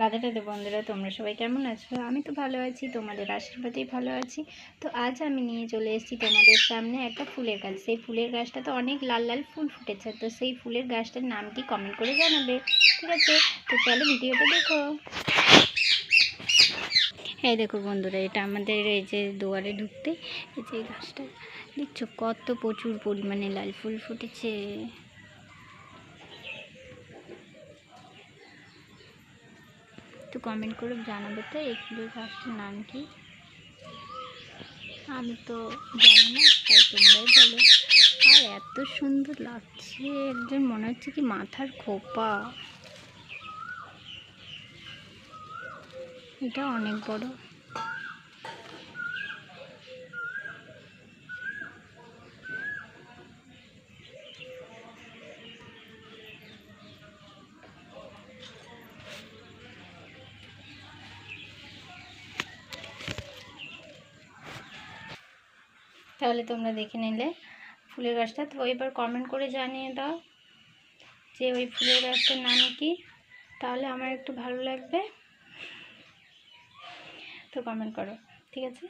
রাধে রাধে বন্ধুরা, তোমরা সবাই কেমন আছো? আমি তো ভালো আছি, তোমাদের আশীর্বাদেই ভালো আছি। তো আজ আমি নিয়ে চলে এসেছি তোমাদের সামনে একটা ফুলের গাছ। সেই ফুলের গাছটা তো অনেক লাল লাল ফুল ফুটেছে, তো সেই ফুলের গাছটার নাম কি কমেন্ট করে জানাবে, ঠিক আছে? তো চলো ভিডিওটা দেখো। এই দেখো বন্ধুরা, এটা আমাদের এই যে দুয়ারে ঢুকতে, এই যে গাছটা, দেখছ কত প্রচুর পরিমাণে লাল ফুল ফুটেছে। একটু কমেন্ট করে জানাবে তো এই ফুলের নাম কি? আমি তো জানি না, তাই তোমরাই বলো। আর এত সুন্দর লাগছে একজন মনে হচ্ছে কি মাথার খোপা। এটা অনেক বড়। তাহলে তোমরা দেখে নিলে ফুলের গাছটা। তো এবার কমেন্ট করে জানিয়ে দাও যে ওই ফুলের গাছটার নাম কি। তাহলে আমার একটু ভালো লাগবে। তো কমেন্ট করো, ঠিক আছে?